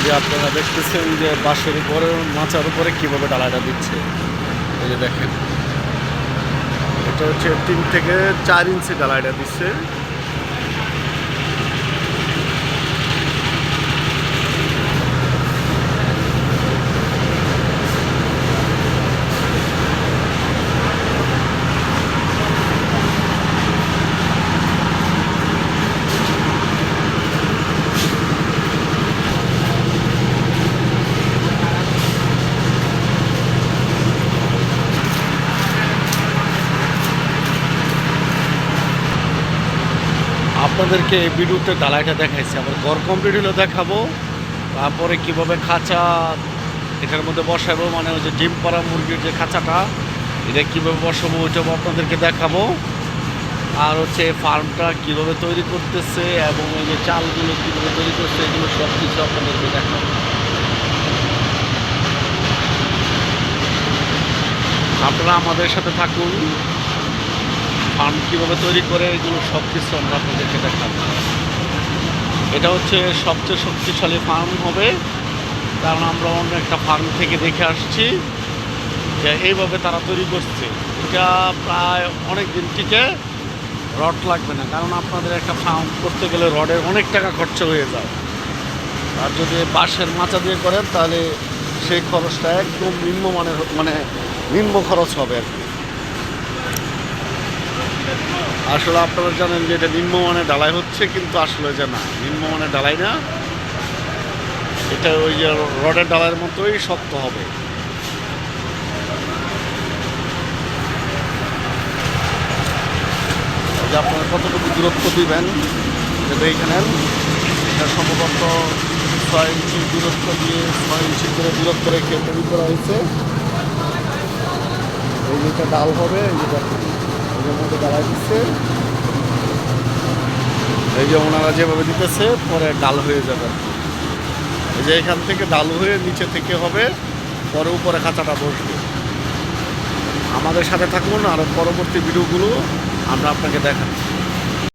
এই যে আপনারা দেখতেছেন যে বাঁশের উপরে, মাচার উপরে কীভাবে ডালাটা দিচ্ছে। এই যে দেখেন। এটা হচ্ছে তিন থেকে চার ইঞ্চি ডালাইটা দিচ্ছে। আপনাদেরকে এই ভিডিওতে ডালাইটা দেখাইছি। আবার ঘর কমপ্লিট হলে দেখাবো। তারপরে কীভাবে খাঁচা এটার মধ্যে বসাবো মানে ওই যে ডিম পাড়া মুরগির যে খাঁচাটা, এটা কীভাবে বসাবো ওইটাও আপনাদেরকে দেখাবো। আর হচ্ছে ফার্মটা কীভাবে তৈরি করতেছে এবং এই যে চালগুলো কীভাবে তৈরি করছে, এগুলো সব কিছু আপনাদেরকে দেখাবো। আপনারা আমাদের সাথে থাকুন। ফার্ম কীভাবে তৈরি করে এগুলো সব কিছু আমরা আপনাদেরকে দেখাবো। এটা হচ্ছে সবচেয়ে শক্তিশালী ফার্ম হবে। কারণ আমরা অন্য একটা ফার্ম থেকে দেখে আসছি যে এইভাবে তারা তৈরি করছে। এটা প্রায় অনেক দিন থেকে রড লাগবে না, কারণ আপনাদের একটা ফার্ম করতে গেলে রডের অনেক টাকা খরচা হয়ে যায়। আর যদি বাঁশের মাচা দিয়ে করেন, তাহলে সেই খরচটা একদম নিম্নমানের মানে নিম্ন খরচ হবে আর কি। আসলে আপনারা জানেন যে এটা নিম্নমানের ডালাই হচ্ছে, কিন্তু আসলে যে না, নিম্নমানের ডালাই না, এটা ওই যে রডের ডালার মতোই শক্ত হবে। যে আপনারা কতটুকু দূরত্ব দিবেন যেটা এইখানে এটা সম্ভবত ছয় ইঞ্চি দূরত্ব দিয়ে ছয় ইঞ্চি করে দূরত্ব রেখে তৈরি করা হয়েছে। এই যেটা ডাল হবে, এই যে ডালাই দিচ্ছে। এই যে ওনারা যেভাবে দিতেছে, পরে ডাল হয়ে যাবে। এই যে এখান থেকে ডাল হয়ে নিচে থেকে হবে, পরে উপরে খাঁচাটা বসবে। আমাদের সাথে থাকুন, আর পরবর্তী ভিডিওগুলো আমরা আপনাকে দেখাবো